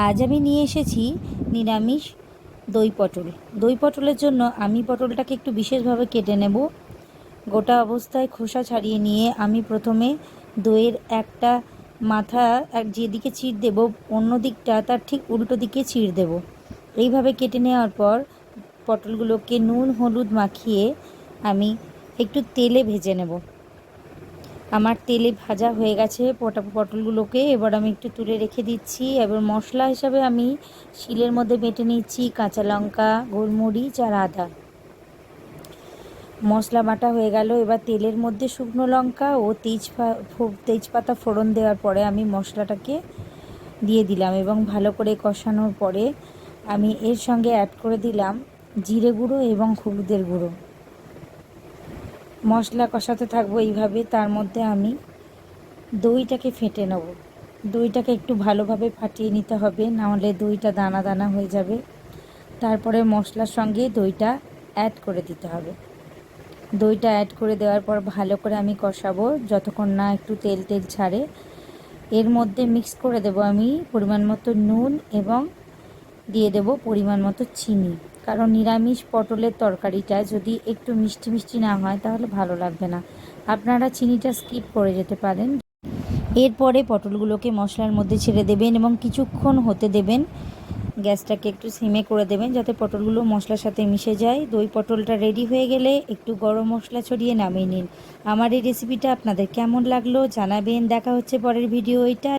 আজ আমি নিয়ে এসেছি নিরামিষ দই পটল। দই পটলের জন্য আমি পটলটাকে একটু বিশেষভাবে কেটে নেব। গোটা অবস্থায় খোসা ছাড়িয়ে নিয়ে আমি প্রথমে দইয়ের একটা মাথা যেদিকে চিড় দেব, অন্য দিকটা তার ঠিক উল্টো দিকে চিড় দেব। এইভাবে কেটে নেওয়ার পর পটলগুলোকে নুন, হলুদ মাখিয়ে আমি একটু তেলে ভেজে নেব। আমার তেলে ভাজা হয়ে গেছে পটা পটলগুলোকে। এবার আমি একটু তুলে রেখে দিচ্ছি। এবার মশলা হিসাবে আমি শিলের মধ্যে বেটে নিচ্ছি কাঁচা লঙ্কা, গোলমরিচ আর আদা। মশলা বাটা হয়ে গেল। এবার তেলের মধ্যে শুকনো লঙ্কা ও তেজপা তেজপাতা ফোড়ন দেওয়ার পরে আমি মশলাটাকে দিয়ে দিলাম এবং ভালো করে কষানোর পরে আমি এর সঙ্গে অ্যাড করে দিলাম জিরে গুঁড়ো এবং হলুদের গুঁড়ো। মশলা কষাতে থাকব এইভাবে, তার মধ্যে আমি দইটাকে ফেটে নেব। দইটাকে একটু ভালোভাবে ফাটিয়ে নিতে হবে নাহলে দইটা দানা দানা হয়ে যাবে। তারপরে মশলার সঙ্গে দইটা অ্যাড করে দিতে হবে। দইটা অ্যাড করে দেওয়ার পর ভালো করে আমি কষাবো, যতক্ষণ না একটু তেল তেল ছাড়ে। এর মধ্যে মিক্স করে দেব আমি পরিমাণ মতো নুন এবং দিয়ে দেব পরিমাণ মতো চিনি। কারণ নিরামিষ পটলের তরকারিটা যদি একটু মিষ্টি মিষ্টি না হয়, তাহলে ভালো লাগবে না। আপনারা চিনিটা স্কিপ করে যেতে পারেন। এরপরে পটলগুলোকে মশলার মধ্যে ছেড়ে দেবেন এবং কিছুক্ষণ হতে দেবেন। গ্যাসটাকে একটু সিমে করে দেবেন যাতে পটলগুলো মশলার সাথে মিশে যায়। দই পটলটা রেডি হয়ে গেলে একটু গরম মশলা ছড়িয়ে নামিয়ে নিন। আমার এই রেসিপিটা আপনাদের কেমন লাগল জানাবেন। দেখা হচ্ছে পরের ভিডিও এটা